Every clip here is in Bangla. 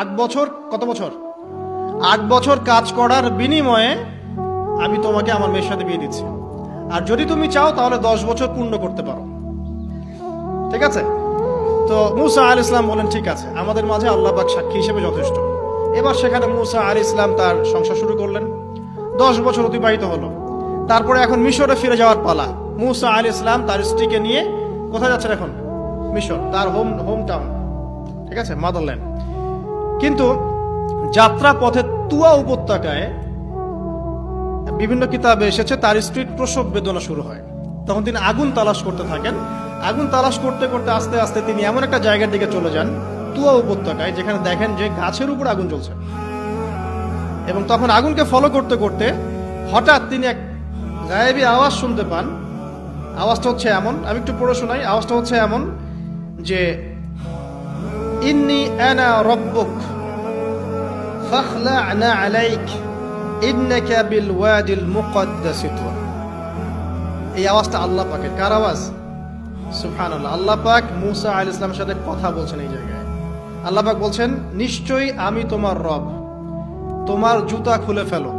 আট বছর? কত বছর? আট বছর কাজ করার বিনিময়ে আমি তোমাকে আমার মেয়ের সাথে বিয়ে দিচ্ছি। আর যদি তুমি চাও, তাহলে দশ বছর পূর্ণ করতে পারো। ঠিক আছে? তো মুসা আল ইসলাম বলেন, ঠিক আছে, আমাদের মাঝে আল্লাহ পাক সাক্ষী হিসেবে যথেষ্ট। এবার সেখানে মুসা আল ইসলাম তার সংসার শুরু করলেন। দশ বছর অতিবাহিত হলো। তারপরে এখন মিশরে ফিরে যাওয়ার পালা। মুসা আল ইসলাম তার স্ত্রীকে নিয়ে কোথায় যাচ্ছেন এখন? মিশর, তার হোম হোম টাউন ঠিক আছে? মাদারল্যান্ড কিন্তু যাত্রা পথে তুয়া উপত্যকায় বিভিন্ন কিতাবে এসেছে, তার স্ত্রীর প্রসব বেদনা শুরু হয়। তখন তিনি আগুন তালাশ করতে থাকেন। আগুন তালাশ করতে করতে আস্তে আস্তে তিনি এমন একটা জায়গার দিকে চলে যান, তুয়া উপত্যকায়, যেখানে দেখেন যে গাছের উপর আগুন জ্বলছে। এবং তখন আগুনকে ফলো করতে করতে হঠাৎ তিনি এক গায়েবী আওয়াজ শুনতে পান। আওয়াজটা হচ্ছে এমন, আমি একটু পড়ে শোনাই, আওয়াজটা হচ্ছে এমন যে ইন্নি আনা রব্বুক ফাখলা'না আলাইক ইন্নাকা বিল ওয়াদিল মুকদ্দাস এই আওয়াজটা আল্লাহ পাকের। কার আওয়াজ? সুবহানাল্লাহ। আল্লাহ পাক মুসা আলাইহিস ইসলামের সাথে কথা বলছেন এই জায়গায়। আল্লাহ পাক বলছেন, নিশ্চয়ই আমি তোমার রব। তোমার জুতা খুলে ফেলো,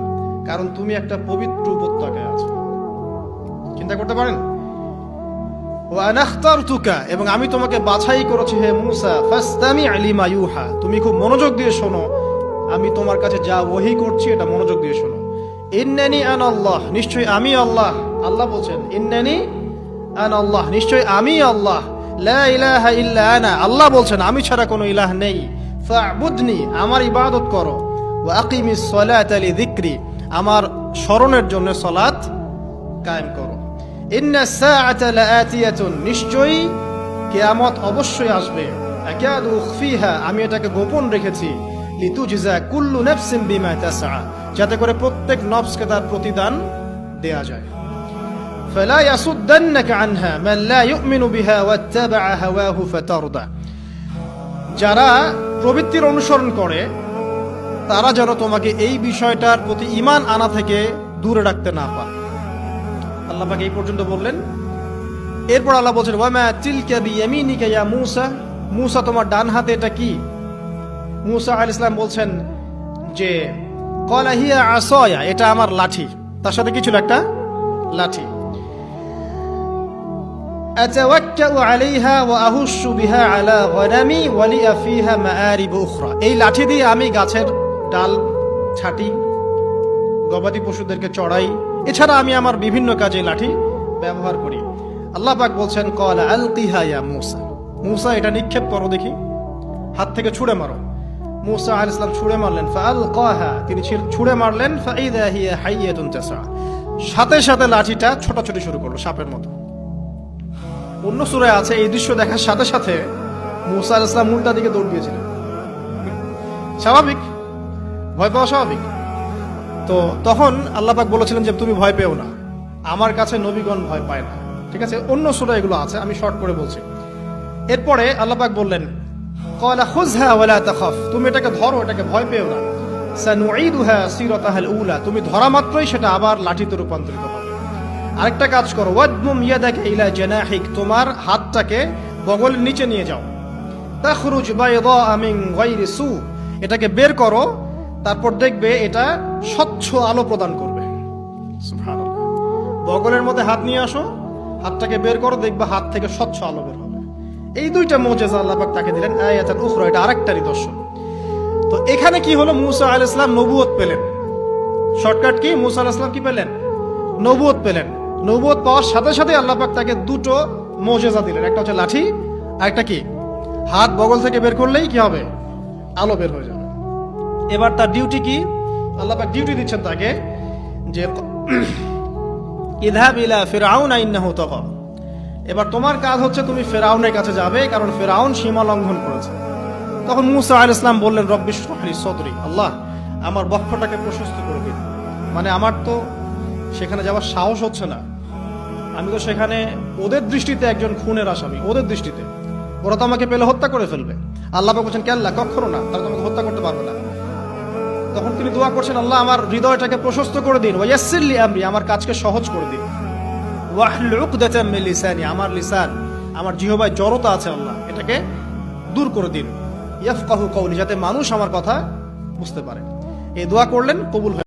কারণ তুমি একটা পবিত্র উপত্যকায় আছো। চিন্তা করতে পারেন? ও তুকা এবং আমি তোমাকে বাছাই করেছি হে মুসা তুমি খুব মনোযোগ দিয়ে শোনো। আমি তোমার কাছে যা ওহি করছি, এটা মনোযোগ দিয়ে শোনো। ইন্নানি আন আল্লাহ নিশ্চয়ই আমি আল্লাহ। আল্লাহ বলছেন, ইন্নানি আন আল্লাহ নিশ্চয়ই আমি আল্লাহ। লা ইলাহা ইল্লা আনা। আল্লাহ বলছেন, আমি ছাড়া কোনো ইলাহ নেই। ফা'বুদনি, আমার ইবাদত করো। ওয়া আকিমিস সালাতা লিযিকরি আমার স্মরণের জন্য সালাত কায়েম করো। নিশ্চয়ই কিয়ামত অবশ্যই আসবে আকাদু উখফিহা আমি এটাকে গোপন রেখেছি লিতুজজা কুল্লু নাফসিন বিমা তাসআ যাতে করে প্রত্যেক নফসকে তার প্রতিদান দেয়া যায় فلا يصدنك عنها من لا يؤمن بها واتبع هواه فتردى যারা প্রবৃত্তির অনুসরণ করে তারা যেন তোমাকে এই বিষয়টার প্রতি ঈমান আনা থেকে দূরে রাখতে না পারে আল্লাহকে এই পর্যন্ত বললেন, এরপর আল্লাহ বলছেন, ওয়ামা তিলকা বিয়ামিনিকা ইয়া মুসা? মুসা তোমার ডান হাতে এটা কি? মুসা আল ইসলাম বলছেন যে কলা হিয়া আসয়া, এটা আমার লাঠি। তার সাথে কি ছিল একটা? লাঠি। এই লাঠি দিয়ে আমি গাছের ডাল ছাটি, গবাদি পশুদেরকে চড়াই এছাড়া আমি আমার বিভিন্ন কাজে লাঠি ব্যবহার করি। আল্লাহ পাক বলছেন, কলা আলকিহা ইয়া মুসা। মুসা, এটা নিক্ষেপ করো দেখি। হাত থেকে ছুঁড়ে মারো। মুসা আল ইসলাম ছুঁড়ে মারলেন ফাল কাহা তিনি ছুঁড়ে মারলেন সাথে সাথে লাঠিটা ছোটাছুটি শুরু করল সাপের মতো। অন্য সুরায় আছে, এই দৃশ্য দেখার সাথে সাথে মুসা আল ইসলাম উল্টা দিকে দৌড় দিয়েছিলেন। স্বাভাবিক? ভয় পাওয়া স্বাভাবিক? তো তখন আল্লাপাক বলেছিলেন যে তুমি ভয় পেও না। আমার কাছে নবীগণ ভয় পায় না। ঠিক আছে? অন্য সুরা এগুলো আছে, আমি শর্ট করে বলছি। এরপরে আল্লাপাক বললেন, কয়লা খুজহা ওয়ালা তাখাফ। তুমি এটাকে ধরো, এটাকে ভয় পেও না। সানুঈদুহা সিরাতাহাল উলা। তুমি ধরা মাত্রই সেটা আবার লাঠিতে রূপান্তরিত হবে। আরেকটা কাজ করো, ওয়াদমুম ইয়াদাকা ইলা জানাহিক। তোমার হাতটাকে বগলের নিচে নিয়ে যাও। তাখরুজ বাইদা মিন গায়রি সু। এটাকে বের করো তারপর দেখবে এটা স্বচ্ছ আলো প্রদান করবে। বগলের মধ্যে হাত নিয়ে আসো হাতটাকে বের করো দেখবে হাত থেকে স্বচ্ছ আলো বের হবে। এই দুইটা মোজেজা আল্লাপাক তাকে দিলেন আয়াতুল উখরা এটা আরেকটা নিদর্শন। তো এখানে কি হলো? মুসা আলাইহিস সালাম নবুয়ত পেলেন। Shortcut key? মুসা আলাইহিস সালাম কি পেলেন? নবুয়ত পেলেন। নবুয়ত পাওয়ার সাথে সাথে আল্লাহ পাক তাকে দুটো মোজেজা দিলেন। একটা হচ্ছে লাঠি আর একটা কি? হাত বগল থেকে বের করলেই কি হবে? আলো বের হয়ে যাবে। এবার তার ডিউটি কি? আল্লাহ পাক ডিউটি দিচ্ছেন তাকে যে ইদহাব ইলা ফিরআউন ইন্নাহু তাগা। এবার তোমার কাজ হচ্ছে তুমি ফেরাউনের কাছে যাবে কারণ ফেরাউন সীমা লঙ্ঘন করেছে। তখন মুসা আল ইসলাম বললেন রব্বিশ রহলি সদরি। আল্লাহ আমার বক্ষটাকে প্রশস্ত করে দিন। মানে আমার তো সেখানে যাওয়ার সাহস হচ্ছে না। আমি তো সেখানে ওদের দৃষ্টিতে একজন খুনের আসামি ওদের দৃষ্টিতে। ওরা তো আমাকে পেলে হত্যা করে ফেলবে। আল্লাহ বলছেন কেল্লা কখনো না তারা তখন তিনি দোয়া করছেন, আল্লাহ আমার হৃদয়টাকে প্রশস্ত করে দিন। ওয়াসিল্লি আমরি, আমার কাজকে সহজ করে দিন। ওয়াহলুকদাতাম মিন লিসানি, আমার লিসান, আমার জিহবায় জড়তা আছে আল্লাহ, এটাকে দূর করে দিন। ইয়াফকাহু কৌলি যাতে মানুষ আমার কথা বুঝতে পারে। এই দোয়া করলেন, কবুল